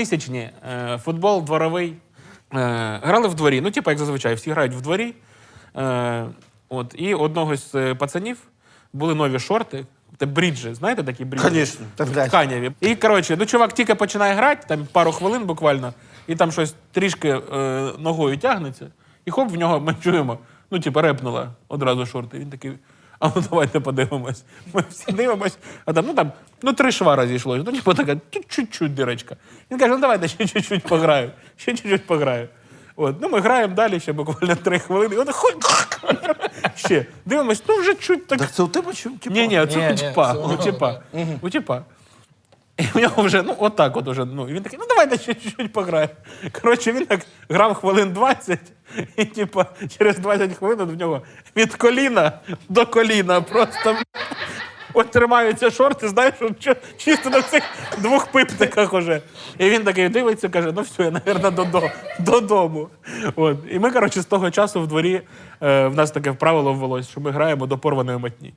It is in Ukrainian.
2000-ні, е, футбол дворовий. Е, грали в дворі. Ну, типу, як зазвичай, всі грають в дворі. Е, от, і одного з пацанів були нові шорти. Це бріджі, знаєте такі бріджі? Конечно. Та. Тканяві. І коротше, ну чувак тільки починає грати, там пару хвилин буквально, і там щось трішки е, ногою тягнеться, і хоп, в нього ми чуємо. Ну, типу, репнула одразу шорти. Він такий. А ну давайте подивимось. Ми всі дивимось, а там, ну там, ну три шва розійшлося. Ну, типу, така чуть-чуть дірочка. Він каже: ну давайте ще чуть-чуть пограю, ще чуть-чуть пограю. От, ну ми граємо далі, ще буквально три хвилини. І от ще. Дивимось, ну вже чуть так. Так це у тебе чи типу? Ні, ні, це у тіпа, у тіпа. У тіпа. І в нього вже, ну, отак от уже. Ну, і він такий, ну давайте чуть-чуть пограємо. Коротше, він так грав хвилин 20, і типа через 20 хвилин в нього від коліна до коліна просто. От тримаються шорти, знаєш, от чисто на цих двох пиптиках уже. І він такий дивиться, каже: ну все, я, мабуть, додому. додому. От. І ми, коротше, з того часу в дворі е, в нас таке правило ввелось, що ми граємо до порваної матні.